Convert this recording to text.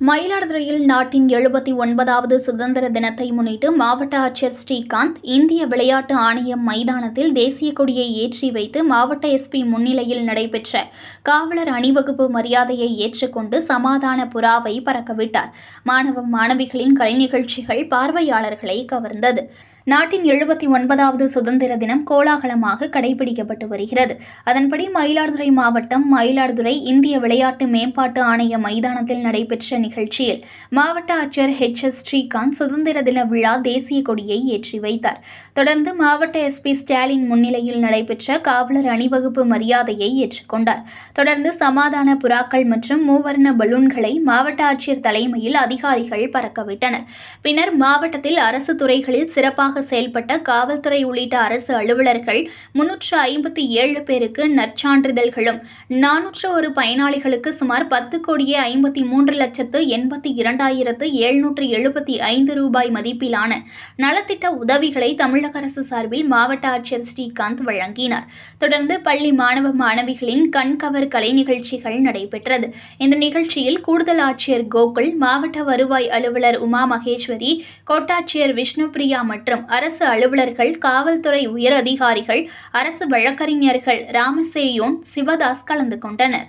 மயிலாடுதுறையில் நாட்டின் எழுபத்தி ஒன்பதாவது சுதந்திர தினத்தை முன்னிட்டு மாவட்ட ஆட்சியர் ஸ்ரீகாந்த் இந்திய விளையாட்டு ஆணையம் மைதானத்தில் தேசிய கொடியை ஏற்றி வைத்து மாவட்ட எஸ்பி முன்னிலையில் நடைபெற்ற காவலர் அணிவகுப்பு மரியாதையை ஏற்றுக்கொண்டு சமாதான புறாவை பறக்கவிட்டார். மாணவ மாணவிகளின் கலை நிகழ்ச்சிகள் பார்வையாளர்களை கவர்ந்தது. நாட்டின் எழுபத்தி ஒன்பதாவது சுதந்திர தினம் கோலாகலமாக கடைபிடிக்கப்பட்டு வருகிறது. அதன்படி மயிலாடுதுறை மாவட்டம் மயிலாடுதுறை இந்திய விளையாட்டு மேம்பாட்டு ஆணைய மைதானத்தில் நடைபெற்ற நிகழ்ச்சியில் மாவட்ட ஆட்சியர் ஹெச் எஸ். ஸ்ரீகாந்த் சுதந்திர தின விழா தேசிய கொடியை ஏற்றி வைத்தார். தொடர்ந்து மாவட்ட எஸ்பி ஸ்டாலின் முன்னிலையில் நடைபெற்ற காவலர் அணிவகுப்பு மரியாதையை ஏற்றுக்கொண்டார். தொடர்ந்து சமாதான புறாக்கள் மற்றும் மூவர்ண பலூன்களை மாவட்ட ஆட்சியர் தலைமையில் அதிகாரிகள் பறக்கவிட்டனர். பின்னர் மாவட்டத்தில் அரசு துறைகளில் சிறப்பாக செயல்பட்ட காவல்துறை உள்ளிட்ட அரசு அலுவலர்கள் முன்னூற்று ஐம்பத்தி ஏழு பேருக்கு நற்சான்றிதழ்களும் நானூற்று ஒரு பயனாளிகளுக்கு சுமார் பத்து கோடியே ஐம்பத்தி மூன்று லட்சத்து எண்பத்தி இரண்டாயிரத்து எழுநூற்று எழுபத்தி ஐந்து ரூபாய் மதிப்பிலான நலத்திட்ட உதவிகளை தமிழக அரசு சார்பில் மாவட்ட ஆட்சியர் ஸ்ரீகாந்த் வழங்கினார். தொடர்ந்து பள்ளி மாணவ மாணவிகளின் கண்கவர் கலை நிகழ்ச்சிகள் நடைபெற்றது. இந்த நிகழ்ச்சியில் கூடுதல் ஆட்சியர் கோகுல் மாவட்ட வருவாய் அலுவலர் உமா மகேஸ்வரி கோட்டாட்சியர் விஷ்ணுபிரியா மற்றும் அரசு அலுவலர்கள் காவல்துறை உயர் அதிகாரிகள் அரசு வழக்கறிஞர்கள் ராமசேயோன் சிவதாஸ் கலந்து கொண்டனர்.